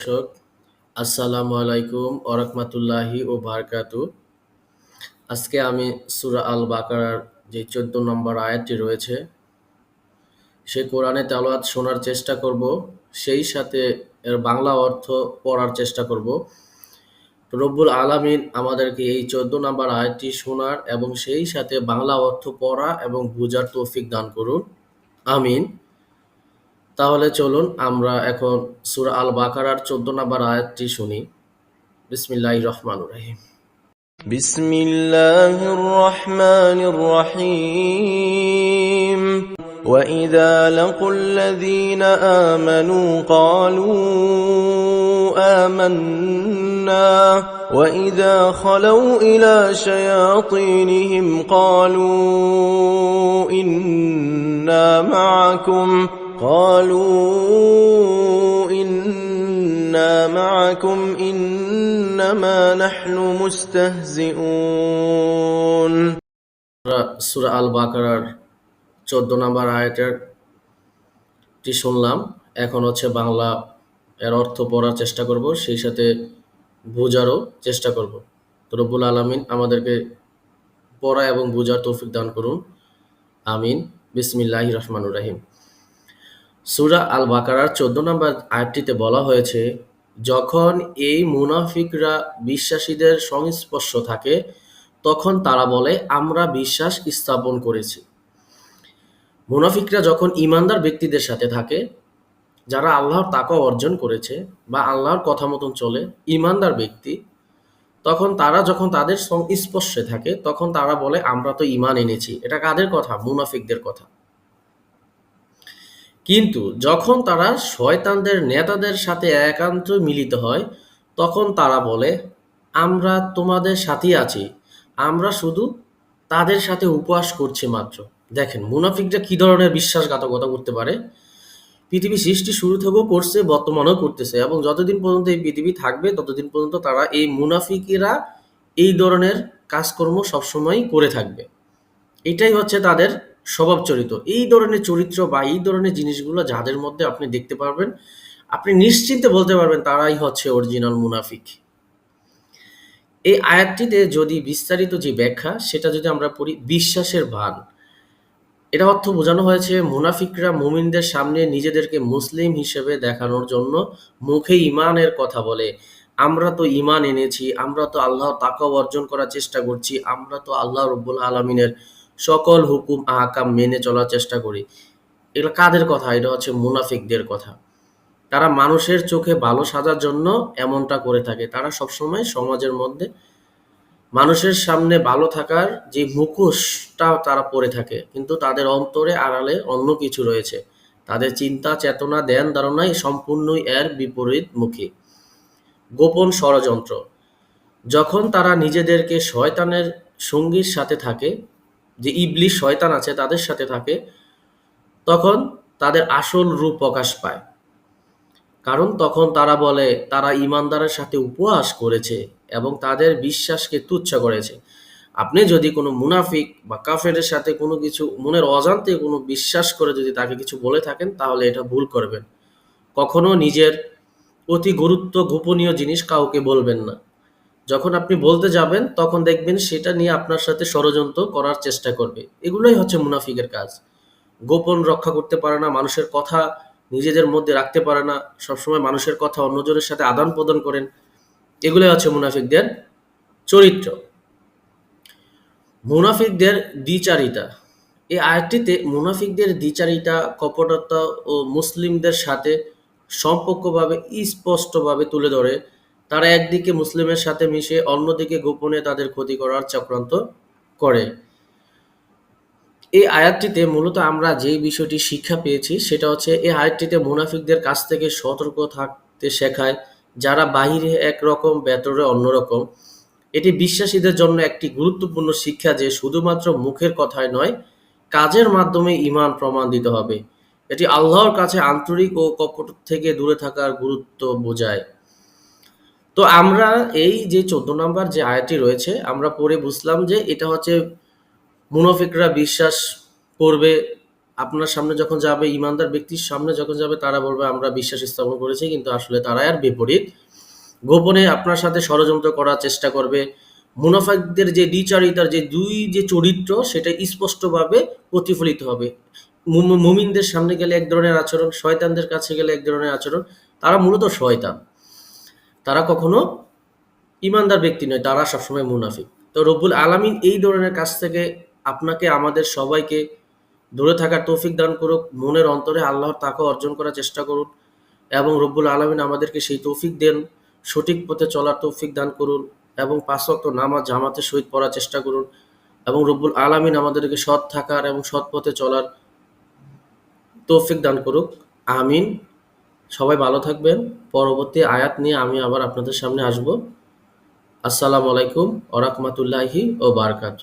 দর্শক আসসালামু আলাইকুম ওরহমতুল্লাহি ও বারকাতু আজকে আমি সুরা আল বাকার যে চোদ্দ নম্বর আয়াতটি রয়েছে, সে কোরআনে তেলাওয়াত শোনার চেষ্টা করব। সেই সাথে এর বাংলা অর্থ পড়ার চেষ্টা করব। রব্বুল আলামিন আমাদেরকে এই চোদ্দ নম্বর আয়াতটি শোনার এবং সেই সাথে বাংলা অর্থ পড়া এবং বুঝার তৌফিক দান করুন। আমিন। তাহলে চলুন আমরা এখন সূরা আল বাকারার চোদ্দ নম্বর আয়াতটি শুনি বিসমিল্লাহ রহমান রাহিম بسم الله الرحمن الرحيم وإذا لقوا الذين آمنوا قالوا آمنا وإذا خلوا إلى شياطينهم قالوا إنا معكم قالوا إنا معكم إنما نحن مستهزئون আমরা সূরা আল বাকারার চোদ্দ নম্বর আয়াতের টি শুনলাম এখন হচ্ছে বাংলা এর অর্থ পড়ার চেষ্টা করব, সেই সাথে বোঝারও চেষ্টা করব। তো রব্বুল আলমিন আমাদেরকে পড়া এবং বোঝার তৌফিক দান করুন। আমিন। বিসমিল্লাহ রহমানুর রাহিম। সুরা আল বাকারার চোদ্দ নম্বর আয়াতটিতে বলা হয়েছে, যখন এই মুনাফিকরা বিশ্বাসীদের সংস্পর্শ থাকে, তখন তারা বলে, আমরা বিশ্বাস স্থাপন করেছি। মুনাফিকরা যখন ইমানদার ব্যক্তিদের সাথে থাকে যারা আল্লাহর তাকা অর্জন করেছে বা আল্লাহর কথা মতন চলে, ইমানদার ব্যক্তি, তখন তারা যখন তাদের সংস্পর্শে থাকে, তখন তারা বলে, আমরা তো ইমান এনেছি। এটা কাদের কথা? মুনাফিকদের কথা। কিন্তু যখন তারা শয়তানদের, নেতাদের সাথে একান্ত মিলিত হয়, তখন তারা বলে, আমরা তোমাদের সাথেই আছি। আমরা শুধু তাদের সাথে উপহাস করছি মাত্র। দেখেন, মুনাফিকরা কি ধরনের বিশ্বাসঘাতকতা করতে পারে? পৃথিবী সৃষ্টি শুরু থেকেও করছে, বর্তমানেও করতেছে এবং যতদিন পর্যন্ত এই পৃথিবী থাকবে, ততদিন পর্যন্ত তারা এই মুনাফিকেরা এই ধরনের কাজকর্ম সবসময় করে থাকবে। এটাই হচ্ছে তাদের স্বভাব চরিত্র। এই ধরনের চরিত্র বা এই ধরনের জিনিসগুলো যাদের মধ্যে আপনি দেখতে পারবেন, আপনি নিশ্চিন্তে বলতে পারবেন তারাই হচ্ছে অরিজিনাল মুনাফিক। এই আয়াতটিতে যদি বিস্তারিত যে ব্যাখ্যা, সেটা যদি আমরা পড়ি, বিশ্বাসের ভান। এটা অর্থ বোঝানো হয়েছে, মুনাফিকরা মুমিনদের সামনে নিজেদেরকে মুসলিম হিসেবে দেখানোর জন্য মুখে ইমানের কথা বলে। আমরা তো ইমান এনেছি, আমরা তো আল্লাহ তাকাও অর্জন করার চেষ্টা করছি, আমরা তো আল্লাহ রব্বুল আলমিনের সকল হুকুম, আহকাম মেনে চলার চেষ্টা করি। এটা কাদের কথা? এটা হচ্ছে মুনাফিকদের কথা। তারা মানুষের চোখে ভালো সাজার জন্য এমনটা করে থাকে। তারা সবসময় সমাজের মধ্যে মানুষের সামনে ভালো থাকার যে মুখোশটা তারা পরে থাকে, কিন্তু তাদের অন্তরে আড়ালে অন্য কিছু রয়েছে। তাদের চিন্তা, চেতনা, ধ্যান, ধারণাই সম্পূর্ণই এর বিপরীত মুখী গোপন ষড়যন্ত্র। যখন তারা নিজেদেরকে শয়তানের সঙ্গীর সাথে থাকে, যে ইবলিশ শয়তান আছে তাদের সাথে থাকে, তখন তাদের আসল রূপ প্রকাশ পায়। কারণ তখন তারা বলে, তারা ইমানদারের সাথে উপহাস করেছে এবং তাদের বিশ্বাসকে তুচ্ছ করেছে। আপনি যদি কোনো মুনাফিক বা কাফেরের সাথে কোনো কিছু, মনের অজান্তে কোনো বিশ্বাস করে যদি তাকে কিছু বলে থাকেন, তাহলে এটা ভুল করবেন। কখনো নিজের অতি গুরুত্ব গোপনীয় জিনিস কাউকে বলবেন না। যখন আপনি বলতে যাবেন, তখন দেখবেন সেটা নিয়ে আপনার সাথে ষড়যন্ত্র করার চেষ্টা করবে। এগুলোই হচ্ছে মুনাফিকের কাজ। গোপন রক্ষা করতে পারে না মানুষের কথা নিজেদের মধ্যে রাখতে পারে না, সবসময় মানুষের কথা অন্যজনের সাথে আদান প্রদান করেন, এগুলোই হচ্ছে মুনাফিকদের চরিত্র। মুনাফিকদের দ্বিচারিতা। এই আয়াতটিতে মুনাফিকদের দ্বিচারিতা, কপটতা ও মুসলিমদের সাথে সম্পর্কভাবে স্পষ্টভাবে তুলে ধরে। তারা একদিকে মুসলিমের সাথে মিশে অন্যদিকে গোপনে তাদের ক্ষতি করার চক্রান্ত করে। এই আয়াতটিতে মূলত আমরা যেই বিষয়টি শিক্ষা পেয়েছি সেটা হচ্ছে এই আয়াতটিতে মুনাফিকদের কাছ থেকে সতর্ক থাকতে শেখায়, যারা বাহিরে একরকম, ভেতরে অন্যরকম। এটি বিশ্বাসীদের জন্য একটি গুরুত্বপূর্ণ শিক্ষা যে শুধুমাত্র মুখের কথায় নয়, কাজের মাধ্যমে ইমান প্রমাণ দিতে হবে। এটি আল্লাহর কাছে আন্তরিক ও কপট থেকে দূরে থাকার গুরুত্ব বোঝায়। তো আমরা এই যে চোদ্দ নম্বর যে আয়াতটি রয়েছে, আমরা পড়ে বুঝলাম যে এটা হচ্ছে মুনাফিকরা বিশ্বাস করবে, আপনার সামনে যখন যাবে, ইমানদার ব্যক্তির সামনে যখন যাবে, তারা বলবে, আমরা বিশ্বাস স্থাপন করেছি, কিন্তু আসলে তারা আর বিপরীত। গোপনে আপনার সাথে ষড়যন্ত্র করার চেষ্টা করবে। মুনাফাকদের যে দ্বিচারিতার যে দুই যে চরিত্র, সেটা স্পষ্টভাবে প্রতিফলিত হবে। মুম- মুমিনদের সামনে গেলে এক ধরনের আচরণ, শয়তানদের কাছে গেলে এক ধরনের আচরণ। তারা মূলত শয়তান। তারা কখনো ইমানদার ব্যক্তি নয়, তারা সবসময় মুনাফিক। তো রব্বুল আলামিন এই ধরনের কাছ থেকে আপনাকে, আমাদের সবাইকে দূরে থাকার তৌফিক দান করুক, মনের অন্তরে আল্লাহর তাকে অর্জন করার চেষ্টা করুন এবং রব্বুল আলামিন আমাদেরকে সেই তৌফিক দেন, সঠিক পথে চলার তৌফিক দান করুন এবং পাঁচ ওয়াক্ত নামাজ জামাতের সহিত পড়ার চেষ্টা করুন এবং রব্বুল আলামিন আমাদেরকে সৎ থাকার এবং সৎ পথে চলার তৌফিক দান করুক। আমিন। সবাই ভালো থাকবেন। পরবর্তী আয়াত নিয়ে আমি আবার আপনাদের সামনে আসব। আসসালামু আলাইকুম ওরহমতুল্লাহি ও বারকাত